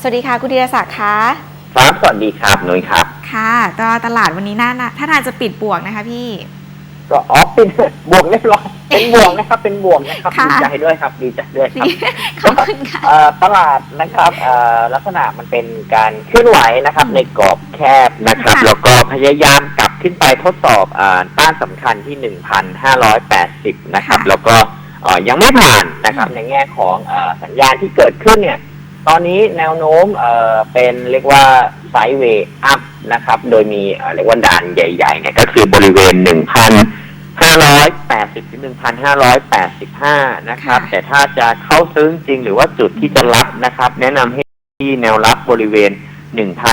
สวัสดีค่ะคุณธีรศักดิ์คะครับสวัสดีครับนุ้ยครับ ค่ะก็ตลาดวันนี้น่าน่าถ้าทางจะปิดบวกนะคะพี่ ก็อ๋อเป็นบวกเรียบร้อยเป็นบวกนะครับ เป็นบวกนะครับค่ะดีใจด้วยครับดีใจด้วยครับขอบคุณค่ะเอ่อตลาดนะครับเอ่อลักษณะมันเป็นการเคลื่อนไหวนะครับอืมในกรอบแคบนะครับ ค่ะ แล้วก็พยายามกลับขึ้นไปทดสอบอ่าต้านสำคัญที่ 1,580 นะครับแล้วก็เอ่อยังไม่ผ่านนะครับ ในแง่ของเอ่อสัญญาณที่เกิดขึ้นเนี่ย ตอนนี้แนวโน้มเอ่อเป็นเรียกว่าไซด์เวย์อัพนะครับ โดยมีเอ่อเรียกว่าด่านใหญ่ๆเนี่ยก็คือบริเวณ1,580ถึง1,585นะครับค่ะแต่ถ้าจะเข้าซื้อจริงหรือว่าจุดที่จะรับนะครับ แนะนำให้ที่แนวรับบริเวณ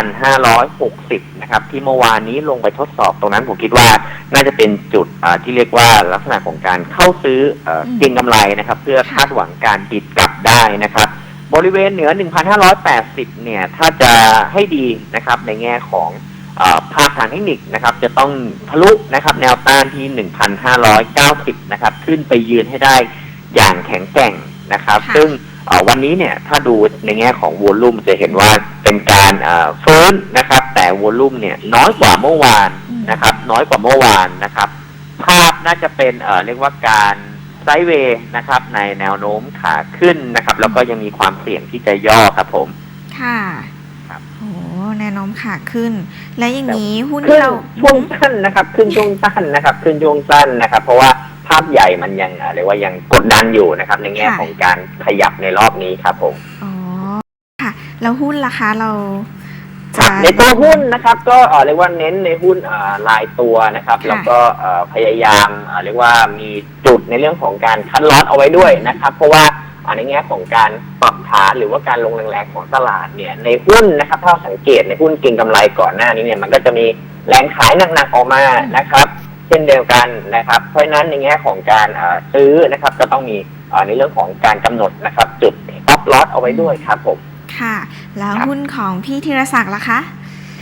1,560 นะครับ ที่เมื่อวานนี้ลงไปทดสอบตรงนั้นผมคิดว่าน่าจะเป็นจุดอ่าที่เรียกว่าลักษณะของการเข้าซื้อเอ่ออืมเก็งกำไรนะครับ เพื่อคาดหวังการดิดกลับได้นะครับ บริเวณเหนือ 1,580 เนี่ย ถ้าจะให้ดีนะครับ ในแง่ของเออภาพทางเทคนิคนะครับ จะต้องทะลุนะครับ แนวต้านที่ 1,590 นะครับ ขึ้นไปยืนให้ได้อย่างแข็งแกร่งนะครับค่ะซึ่งเอ่อวันนี้เนี่ย ถ้าดูในแง่ของวอลลุ่มจะเห็นว่าเป็นการเอ่อฟื้นนะครับ แต่วอลลุ่มเนี่ยน้อยกว่าเมื่อวานนะครับ น้อยกว่าเมื่อวานนะครับ ภาพน่าจะเป็นเอ่อเรียกว่าการ ไซด์เวย์นะครับ ในแนวโน้มขาขึ้นนะครับ แล้วก็ยังมีความเสี่ยงที่จะย่อครับผม ค่ะครับโอ้แนวโน้มขาขึ้น และอย่างนี้หุ้นขึ้ที่นเราช่วงสั้นนะครับ ขึ้นช่วงสั้นนะครับ ขึ้นช่วงสั้นนะครับ เพราะว่าภาพใหญ่มันยังเอ่อเรียกว่ายังกดดันอยู่นะครับ ในแง่ค่ะของการขยับในรอบนี้ครับผม อ๋อค่ะ แล้วหุ้นล่ะคะเราครัจะบ ในตัวหุ้นนะครับก็เอ่อเรียกว่าเน้นในหุ้นเอ่อรายตัวนะครับค่ะแล้วก็เอ่อพยายามเอ่อเรียกว่ามีจุดในเรื่องของการคัดลอตเอาไว้ด้วยนะครับ เพราะว่าอ่าในแง่ของการปรับฐานหรือว่าการลงแรงๆของตลาดเนี่ยในหุ้นนะครับถ้าเราสังเกตในหุ้นเก็งกำไรก่อนหน้านี้เนี่ยมันก็จะมีแรงขายหนักๆออกมานะครับเช่นเดียวกันนะครับ เพราะฉะนั้นในแง่ของการเอ่อซื้อนะครับ ก็ต้องมีเอ่อในเรื่องของการกำหนดนะครับ จุดต็อปลอตเอาไว้ด้วยครับผม ค่ะ แล้วครับ หุ้นของพี่ธีรศักดิ์ล่ะคะ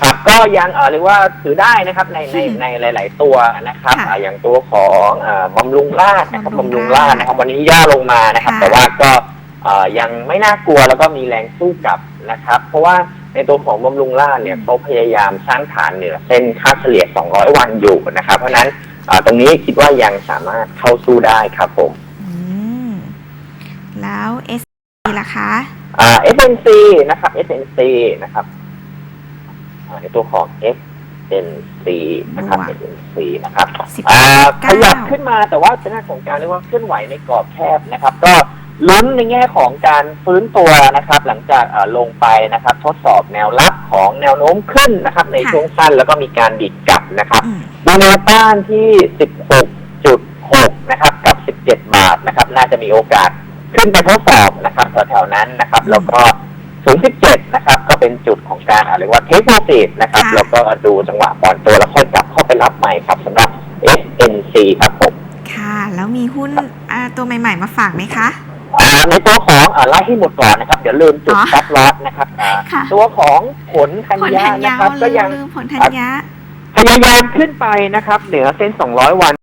ครับก็ยังเอ่อเรียกว่าถือได้นะครับในในอืมในหลาย ๆ ตัวนะครับค่ะอ่าอย่างตัวของเอ่อบำรุงราชนะครับบำบำรุรุงงราราษชนะครับวันนี้ย่อลงมานะครับ ค่ะแต่ว่าก็เอ่อยังไม่น่ากลัวแล้วก็มีแรงสู้กลับนะครับ เพราะว่าในตัวของบำรุงราชเนี่ยเขาพยายามสร้างฐานเหนือเส้นค่าเฉลี่ย 200 วันอยู่นะครับ เพราะฉะนั้นเอ่อตรงนี้คิดว่ายังสามารถเข้าสู้ได้ครับผม อืม แล้ว S ล่ะคะ อ่า SNC นะครับ SNC นะครับอ่าในตัวของ SNC นะครับบวก SNC นะครับสิบอ่าเก้าขยับขึ้นมาแต่ว่าเป็นหน้าของการเรียกว่าเคลื่อนไหวในกรอบแคบนะครับ ก็ลุ้นในแง่ของการฟื้นตัวนะครับ หลังจากเอ่อลงไปนะครับ ทดสอบแนวรับของแนวโน้มขึ้นนะครับ ในค่ะช่วงสั้นแล้วก็มีการดิดกลับนะครับอืมดูแนวต้านที่ 16.6 นะครับ กับ 17 บาทนะครับ น่าจะมีโอกาส ขึ้นไปทดสอบนะครับแถวๆนั้นนะครับ แล้วก็สูง17นะครับ ก็เป็นจุดของการอ่าเรียกว่าเทคโนโลยีนะครับ ค่ะ แล้วก็ดูจังหวะปอนตัวแล้วค่อยกลับเข้าไปรับใหม่ครับสำหรับ SNC ครับผม ค่ะ แล้วมีหุ้นอ่าตัวใหม่ ๆ มาฝากไหมคะ อ่าในตัวของอ่าไล่ให้หมดก่อนนะครับ เดี๋ยวลืมจุดอ๋อซับลอสนะครับอ่าค่ะ ตัวของผลธัญผลญาธัญญานะครับ ก็ลืยังมลืมผลธัญญา พยายามขึ้นไปนะครับ เหนือเส้น 200 วัน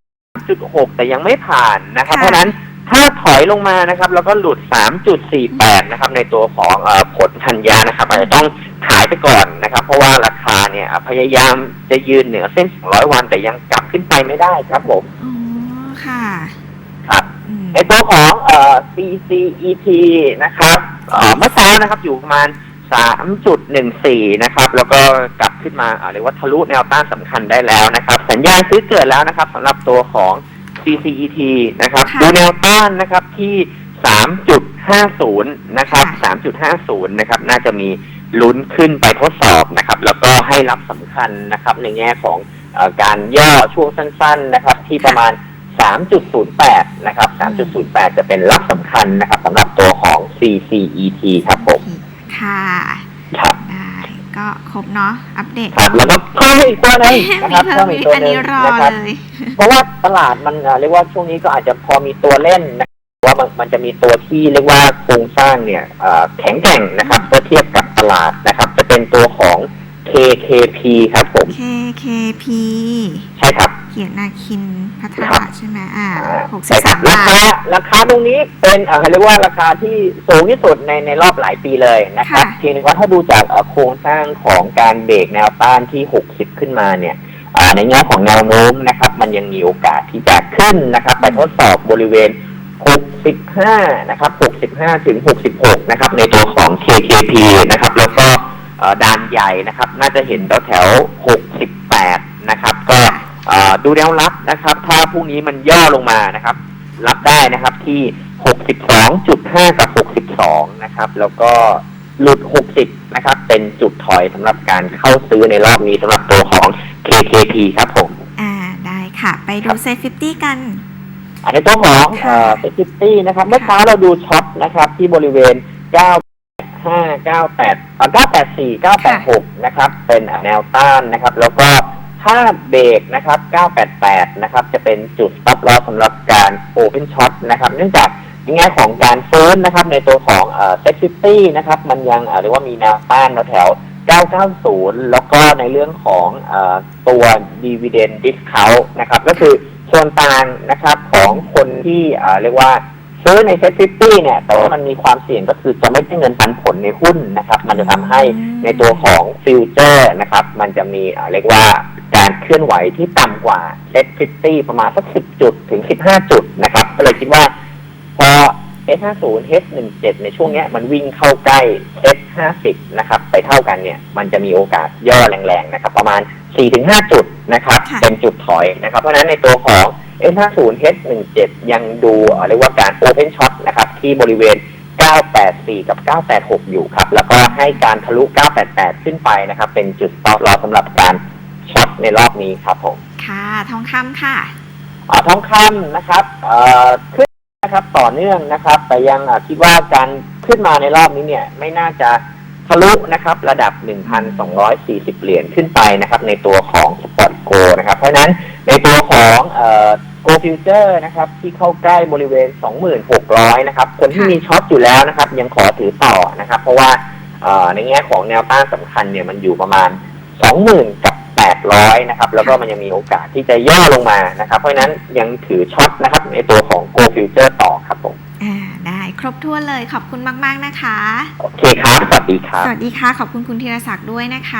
3.6แต่ยังไม่ผ่านนะครับ ค่ะ เพราะฉะนั้น ถ้าถอยลงมานะครับ แล้วก็หลุด 3.48 นะครับ ในตัวของเออผลธัญญานะครับอาจจะต้องขายไปก่อนนะครับ เพราะว่าราคาเนี่ยพยายามจะยืนเหนือเส้น 200 วันแต่ยังกลับขึ้นไปไม่ได้ครับผมอ๋อค่ะครับอืมในตัวของเอ่อ CCET นะครับเอ่อเมื่อเช้านะครับอยู่ประมาณ 3.14 นะครับ แล้วก็กลับขึ้นมาเอ่อเรียกว่าทะลุแนวต้านสำคัญได้แล้วนะครับ สัญญาณซื้อเกิดแล้วนะครับสำหรับตัวของ CCET นะครับค่ะดูแนวต้านนะครับที่ 3.50 นะครับ3.50 นะครับ น่าจะมีลุ้นขึ้นไปทดสอบนะครับ แล้วก็ให้รับสำคัญนะครับ ในแง่ของเออการย่อช่วงสั้น ๆ นะครับ ที่ประมาณ 3.08 นะครับ 3.08 จะเป็นรับสำคัญนะครับสำหรับตัวของ CCET ครับผม ค่ะครับได้ ก็ครบเนาะอัปเดตครับแล้วก็เพิ่มอีกตัวหนึงมีนะครับเพิ่มอีอีกกตัวอันหนึนี้งรอนะครับ เลย เพราะว่าตลาดมันเอ่อเรียกว่าช่วงนี้ก็อาจจะพอมีตัวเล่นนะว่ามันมันจะมีตัวที่เรียกว่าโครงสร้างเนี่ยเอ่อแข็งแกร่งนะครับเมื่อเทียบกับตลาดนะครับ จะเป็นตัวของ KKP ครับผม KKP ใช่ครับเกียรตินาคินพัทครัระบใช่ไหมอ่าหกสิใช่บครัสาบมราบาคาท ราคาตรงนี้เป็นเอ่อเขาเรียกว่าราคาที่สูงที่สุดในในรอบหลายปีเลยนะครับค่ะทีนี้ว่าถ้าดูจากเอ่อโครงสร้างของการเบรกแนวต้านที่ 60 ขึ้นมาเนี่ยอ่าในแง่ของแนวโน้มนะครับ มันยังมีโอกาสที่จะขึ้นนะครับ ไปทดสอบบริเวณ 65 นะครับ 65 ถึง 66 นะครับ ในตัวของ KKP นะครับ แล้วก็เอ่อ ดานใหญ่นะครับ น่าจะเห็นแถวแถวๆ68นะครับ ก็เอ่อดูแนวรับนะครับ ถ้าพรุ่งนี้มันย่อลงมานะครับ รับได้นะครับที่62.5กับ62นะครับ แล้วก็หลุด 60 นะครับ เป็นจุดถอยสำหรับการเข้าซื้อในรอบนี้สำหรับตัวของ KKP ครับผม อ่า ได้ค่ะ ไปดูเซฟฟิตี้กัน อันในตัวของค่ะเฟสติตี้นะครับ เมื่อเช้าเราดูช็อตนะครับ ที่บริเวณ 985 98อ่า984 986นะครับ เป็นแนวต้านนะครับ แล้วก็ถ้าเบรกนะครับ 988 นะครับ จะเป็นจุด stop loss สำหรับการโอเพนช็อตนะครับ เนื่องจากในแง่ของการฟื้นนะครับ ในตัวของเซ็กซิตี้นะครับ มันยังเอ่อเรียกว่ามีแนวต้านแถวๆ990 แล้วก็ในเรื่องของเออตัว dividend discount นะครับ ก็คือส่วนต่างนะครับของคนที่เอ่อเรียกว่า ซื้อในเซ็ตฟิตี้เนี่ย แต่ว่ามันมีความเสี่ยงก็คือจะไม่ได้เงินปันผลในหุ้นนะครับ มันจะทำให้ในตัวของฟิวเจอร์นะครับ มันจะมีเอ่อเรียกว่าการเคลื่อนไหวที่ต่ำกว่าเซ็ตฟิตี้ประมาณสักสิบจุดถึงสิบห้าจุดนะครับ ก็เลยคิดว่า พอ S50 H17 ในช่วงเนี้ยมันวิ่งเข้าใกล้ S50 นะครับ ไปเท่ากันเนี่ย มันจะมีโอกาสย่อแรงๆนะครับ ประมาณ4-5จุดนะครับค่ะเป็นจุดถอยนะครับ เพราะฉะนั้นในตัวของ S50 H17 ยังดูเอ่อเรียกว่าการ Open Shot นะครับที่บริเวณ 984 กับ 986 อยู่ครับ แล้วก็ให้การทะลุ 988 ขึ้นไปนะครับ เป็นจุด stop loss สำหรับการช็อตในรอบนี้ครับผม ค่ะทองคำค่ะอ่าทองคำนะครับเอ่อขึ้นนะครับต่อเนื่องนะครับ แต่ยังอะคิดว่าการขึ้นมาในรอบนี้เนี่ยไม่น่าจะทะลุนะครับ ระดับ 1,240 เหรียญขึ้นไปนะครับ ในตัวของสปอตโกนะครับ เพราะฉะนั้นในตัวของเอ่ อโกฟิวเจอร์นะครับที่เข้าใกล้บริเวณ 2,600 นะครับ คนที่ค่ะมีช็อตอยู่แล้วนะครับ ยังขอถือต่อนะครับ เพราะว่าเอ่อในแง่ของแนวต้านสำคัญเนี่ยมันอยู่ประมาณ 20,000 กับ 800 นะครับ แล้วก็มันยังมีโอกาสที่จะย่อลงมานะครับ เพราะฉะนั้นยังถือช็อตนะครับในตัวของ Go Future ต่อครับผมอ่าได้ครบถ้วนเลยขอบคุณมาก ๆ นะคะ โอเคครับ สวัสดีครับ สวัสดีค่ะ ขอบคุณคุณธีรศักดิ์ด้วยนะคะ